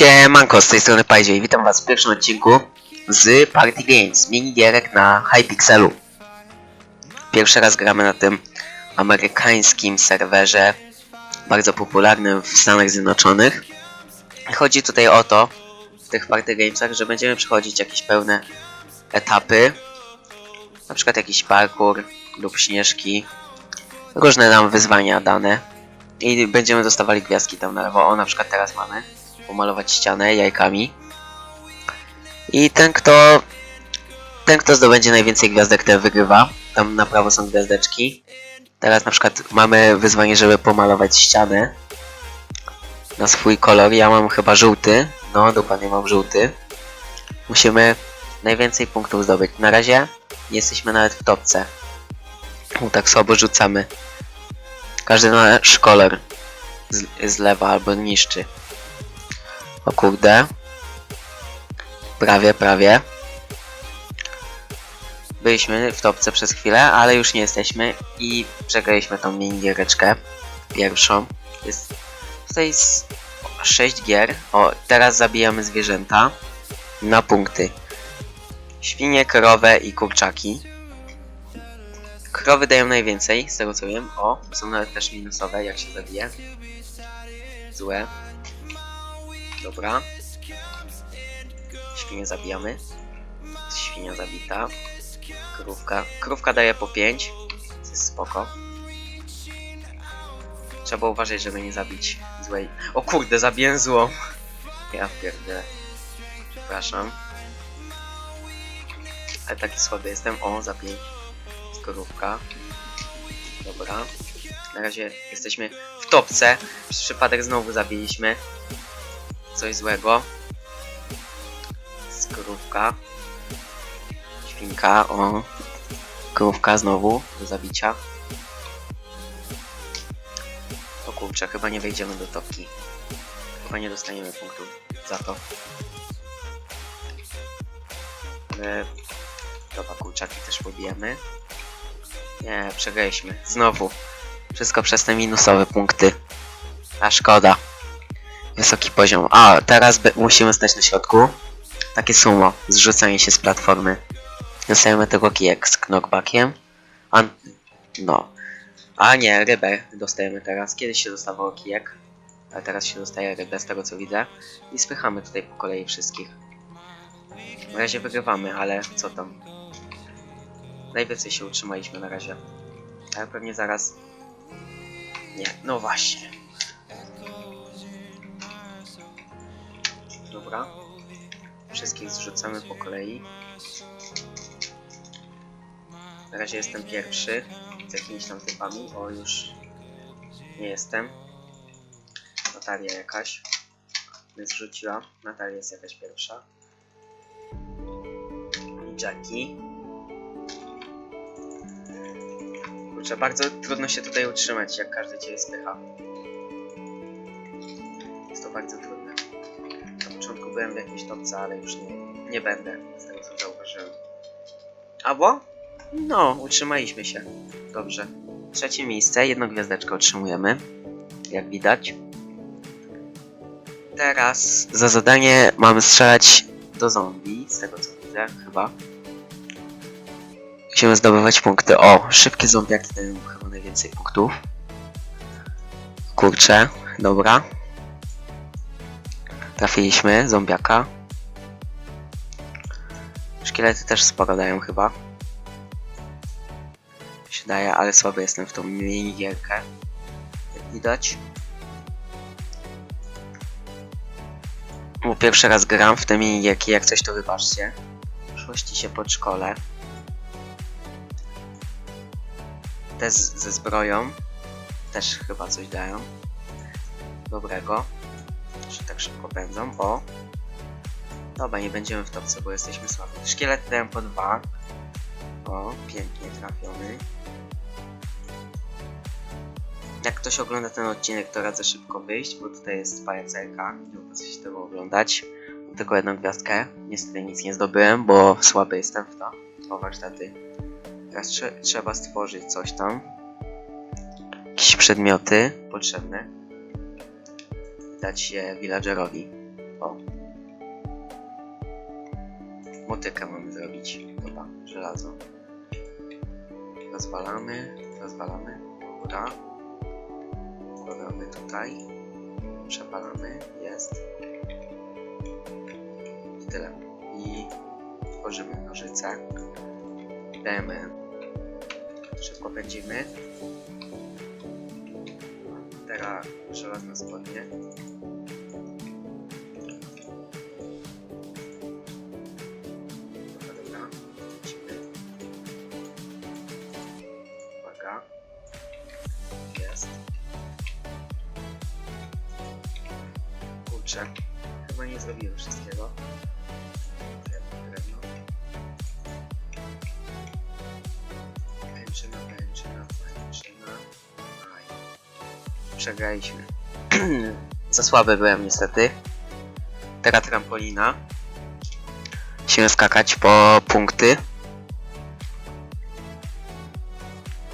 Siemanko, z tej strony Pajdzie i witam was w pierwszym odcinku z Party Games, minigierek na Hypixelu. Pierwszy raz gramy na tym amerykańskim serwerze, bardzo popularnym w Stanach Zjednoczonych. Chodzi tutaj o to, w tych Party Gamesach, że będziemy przechodzić jakieś pełne etapy, na przykład jakiś parkour lub śnieżki, różne nam wyzwania dane i będziemy dostawali gwiazdki tam na lewo. O, na przykład teraz mamy pomalować ścianę jajkami. I ten kto ten kto zdobędzie najwięcej gwiazdek ten wygrywa. Tam na prawo są gwiazdeczki. Teraz na przykład mamy wyzwanie, żeby pomalować ścianę na swój kolor. Ja mam chyba żółty. No, dokładnie mam żółty. Musimy najwięcej punktów zdobyć. Na razie jesteśmy nawet w topce. U, tak słabo rzucamy. Każdy nasz kolor z, zlewa albo niszczy. O kurde. Prawie, prawie. Byliśmy w topce przez chwilę, ale już nie jesteśmy i przegraliśmy tą minigiereczkę. Pierwszą. Jest tutaj z 6 gier. O, teraz zabijamy zwierzęta na punkty. Świnie, krowę i kurczaki. Krowy dają najwięcej, z tego co wiem. O, są nawet też minusowe, jak się zabije. Złe. Dobra. Świnię zabijamy. Świnia zabita. Krówka. Krówka daje po 5. To jest spoko. Trzeba uważać, żeby nie zabić złej. O kurde, zabiję złą. Ja pierdolę. Przepraszam. Ale taki słaby jestem. O, za 5. Krówka. Dobra. Na razie jesteśmy w topce. Przez przypadek znowu zabiliśmy coś złego. Skrówka. Świnka, o. Krówka znowu do zabicia. O kurczę, chyba nie wejdziemy do topki. Chyba nie dostaniemy punktu za to. Ale... Dobra, kurczaki też pobijemy. Nie, przegraliśmy. Znowu. Wszystko przez te minusowe punkty. A szkoda. Wysoki poziom. A, teraz musimy stać na środku. Takie sumo. Zrzucanie się z platformy. Dostajemy tego kijek z knockbackiem. A, no. A nie, rybę dostajemy teraz. Kiedyś się dostawało kijek. A teraz się dostaje rybę z tego co widzę. I spychamy tutaj po kolei wszystkich. Na razie wygrywamy, ale co tam. Najwięcej się utrzymaliśmy na razie. Ale pewnie zaraz... Nie, no właśnie. Dobra. Wszystkich zrzucamy po kolei. Na razie jestem pierwszy z jakimiś tam typami. O, już nie jestem. Natalia jakaś mnie zrzuciła. Natalia jest jakaś pierwsza. I Jackie. Kurczę, bardzo trudno się tutaj utrzymać, jak każdy cię spycha. Jest to bardzo trudne. Początku byłem w jakiejś topce, ale już nie, nie będę, z tego co zauważyłem. Albo? No, utrzymaliśmy się. Dobrze. Trzecie miejsce, jedną gwiazdeczkę otrzymujemy. Jak widać. Teraz za zadanie mamy strzelać do zombie, z tego co widzę, chyba. Musimy zdobywać punkty. O, szybkie zombiaki dają chyba najwięcej punktów. Kurczę, dobra. Trafiliśmy, zombiaka. Szkielety też sporo dają chyba. Się daje, ale słaby jestem w tą minigierkę. Jak widać. Bo pierwszy raz gram w te minigierki, jak coś to wybaczcie. Szłości się pod szkole. Te z, ze zbroją też chyba coś dają. Dobrego. Szybko pędzą. O! Dobra, nie będziemy w topce, bo jesteśmy słabi. Szkielety dają po dwa. O, pięknie trafiony. Jak ktoś ogląda ten odcinek, to radzę szybko wyjść, bo tutaj jest pajacerka. Nie ma co się tego oglądać. Mam tylko jedną gwiazdkę. Niestety nic nie zdobyłem, bo słaby jestem w to. O, warsztaty. Teraz trze trzeba stworzyć coś tam. Jakieś przedmioty potrzebne. Dać je villagerowi. O. Motykę mamy zrobić. Dobra, żelazo. Rozwalamy, rozwalamy. Dobra. Wkładamy tutaj. Przepalamy. Jest. I tyle. I tworzymy nożyce. Dajemy. Szybko pędzimy. Teraz żelazne spodnie. Dobra, dobra. Lecimy. Jest. Kurczę. Chyba nie zrobiłem wszystkiego. Przegraliśmy. Za słaby byłem niestety. Teraz trampolina. Musimy skakać po punkty.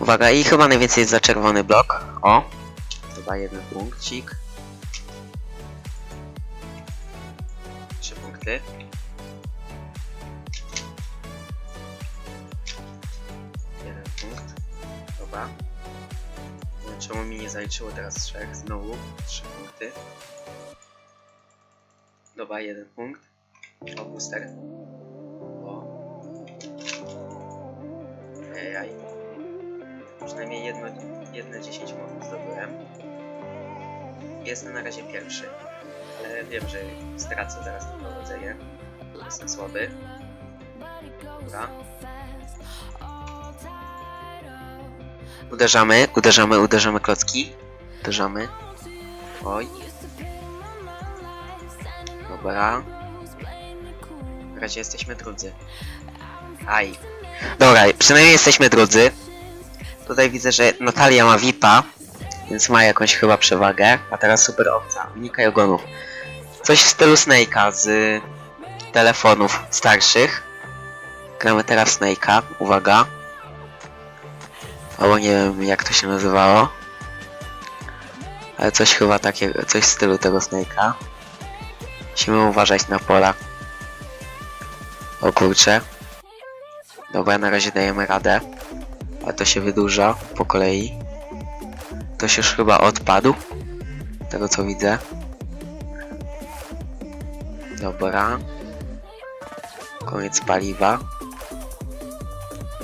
Uwaga, i chyba najwięcej jest za czerwony blok. O! Chyba jeden punkcik. Trzy punkty. Czemu mi nie zaliczyło teraz trzech? Znowu trzy punkty. Dobra, jeden punkt. O, booster. O. Ejaj. Przynajmniej jedno, jedne 10 punktów zdobyłem. Jestem na razie pierwszy. Ale wiem, że stracę zaraz to prowadzenie. Jestem słaby. Dobra. Uderzamy, uderzamy, uderzamy klocki. Uderzamy. Oj. Dobra. W razie jesteśmy drudzy. Aj. Dobra, przynajmniej jesteśmy drudzy. Tutaj widzę, że Natalia ma VIPa, więc ma jakąś chyba przewagę. A teraz super owca. Unikaj ogonów. Coś w stylu Snake'a z telefonów starszych. Gramy teraz Snake'a. Uwaga. Albo nie wiem jak to się nazywało. Ale coś chyba takiego, coś w stylu tego Snake'a. Musimy uważać na pola. O kurcze. Dobra, na razie dajemy radę. Ale to się wydłuża po kolei. Ktoś już chyba odpadł. Tego co widzę. Dobra. Koniec paliwa.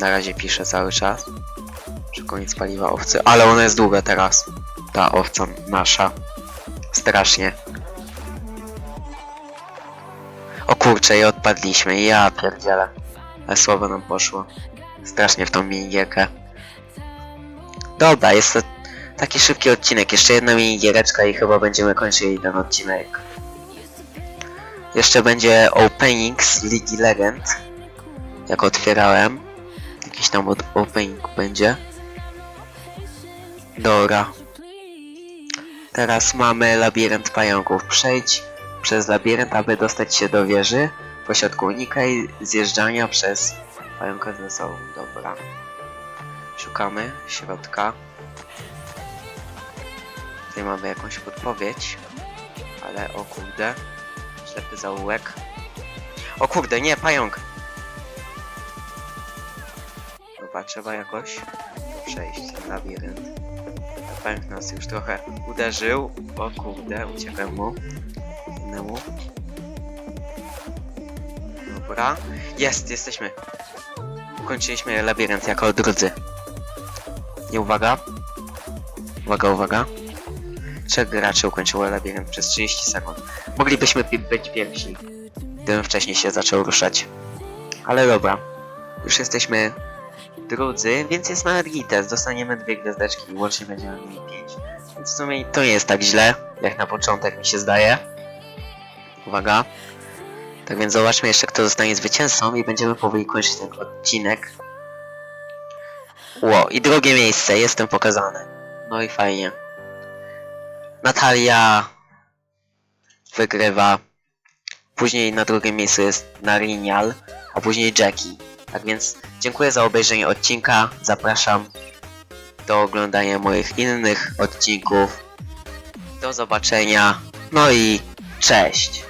Na razie piszę cały czas. Że koniec paliwa owcy. Ale ona jest długa teraz. Ta owca nasza. Strasznie. O kurczę, i odpadliśmy. Ja pierdzielę. Ale słabo nam poszło. Strasznie w tą minigierkę. Dobra, jest to taki szybki odcinek. Jeszcze jedna minigiereczka i chyba będziemy kończyli ten odcinek. Jeszcze będzie opening z Ligi Legend. Jak otwierałem. Jakiś tam opening będzie. Dobra. Teraz mamy labirynt pająków. Przejdź przez labirynt, aby dostać się do wieży. W pośrodku unikaj zjeżdżania przez pająka ze sobą. Dobra. Szukamy środka. Tutaj mamy jakąś podpowiedź. Ale o kurde. Ślepy zaułek. O kurde, nie, pająk! Dobra, trzeba jakoś przejść ten labirynt. Pająk nas już trochę uderzył. O kurde, uciekłem mu. Innemu. Dobra. Jest, jesteśmy. Ukończyliśmy labirynt jako drudzy. Nie uwaga. Uwaga, uwaga. Trzech graczy ukończyło labirynt przez 30 sekund. Moglibyśmy być pierwsi, gdybym wcześniej się zaczął ruszać. Ale dobra. Już jesteśmy drudzy, więc jest nawet gites. Dostaniemy dwie gwiazdeczki i łącznie będziemy mieli pięć. Więc w sumie to nie jest tak źle, jak na początek mi się zdaje. Uwaga. Tak więc zobaczmy jeszcze kto zostanie zwycięzcą i będziemy powoli kończyć ten odcinek. Ło, i drugie miejsce, jestem pokazany. No i fajnie. Natalia wygrywa. Później na drugim miejscu jest Narinial, a później Jackie. Tak więc dziękuję za obejrzenie odcinka. Zapraszam do oglądania moich innych odcinków. Do zobaczenia. No i cześć.